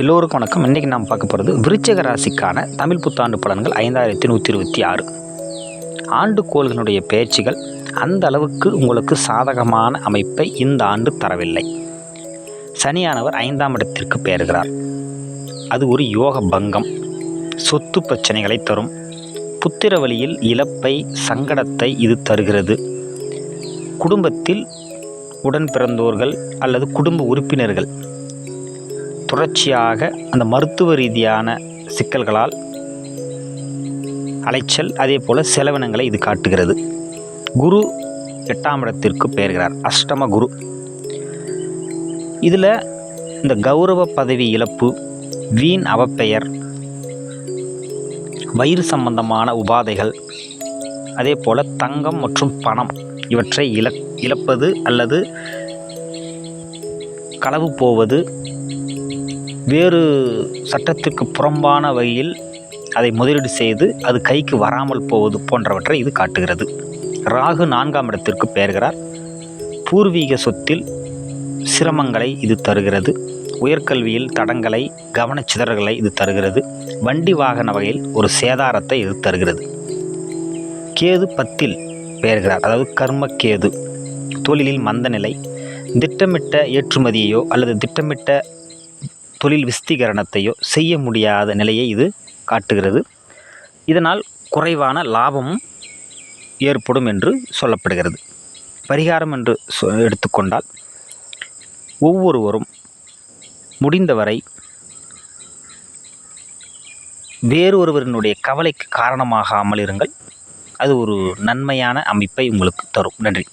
எல்லோருக்கும் வணக்கம். இன்றைக்கி நாம் பார்க்க போகிறது விருச்சக ராசிக்கான தமிழ் புத்தாண்டு பலன்கள் ஐந்தாயிரத்தி நூற்றி இருபத்தி ஆறு. ஆண்டு கோள்களுடைய பெயர்ச்சிகள் அந்த அளவுக்கு உங்களுக்கு சாதகமான அமைப்பை இந்த ஆண்டு தரவில்லை. சனியானவர் ஐந்தாம் இடத்திற்கு பெயர்கிறார் அது ஒரு யோக பங்கம். சொத்து பிரச்சனைகளை தரும். புத்திர வழியில் இழப்பை சங்கடத்தை இது தருகிறது. குடும்பத்தில் உடன் பிறந்தோர்கள் அல்லது குடும்ப உறுப்பினர்கள் தொடர்ச்சியாக அந்த மருத்துவ ரீதியான சிக்கல்களால் அலைச்சல் அதே போல் செலவினங்களை இது காட்டுகிறது. குரு எட்டாம் இடத்திற்கு பெயர்கிறார். அஷ்டம குரு. இதில் இந்த கௌரவ பதவி இழப்பு வீண் அவப்பெயர் வயிறு சம்பந்தமான உபாதைகள் அதே போல் தங்கம் மற்றும் பணம் இவற்றை இழ இழப்பது அல்லது களவு போவது வேறு சட்டத்திற்கு புறம்பான வகையில் அதை முதலீடு செய்து அது கைக்கு வராமல் போவது போன்றவற்றை இது காட்டுகிறது. ராகு நான்காம் இடத்திற்கு பெயர்கிறார். பூர்வீக சொத்தில் சிரமங்களை இது தருகிறது. உயர்கல்வியில் தடங்களை கவனச்சிதறல்களை இது தருகிறது. வண்டி வாகன வகையில் ஒரு சேதாரத்தை இது தருகிறது. கேது பத்தில் பெயர்கிறார். அதாவது கர்ம கேது. தொழிலில் மந்த நிலை. திட்டமிட்ட ஏற்றுமதியையோ அல்லது திட்டமிட்ட தொழில் விஸ்தீகரணத்தையோ செய்ய முடியாத நிலையை இது காட்டுகிறது. இதனால் குறைவான லாபமும் ஏற்படும் என்று சொல்லப்படுகிறது. பரிகாரம் என்று சொ எடுத்துக்கொண்டால் ஒவ்வொருவரும் முடிந்தவரை வேறொருவரினுடைய கவலைக்கு காரணமாகாமல் இருங்கள். அது ஒரு நன்மையான அமைப்பை உங்களுக்கு தரும். நன்றி.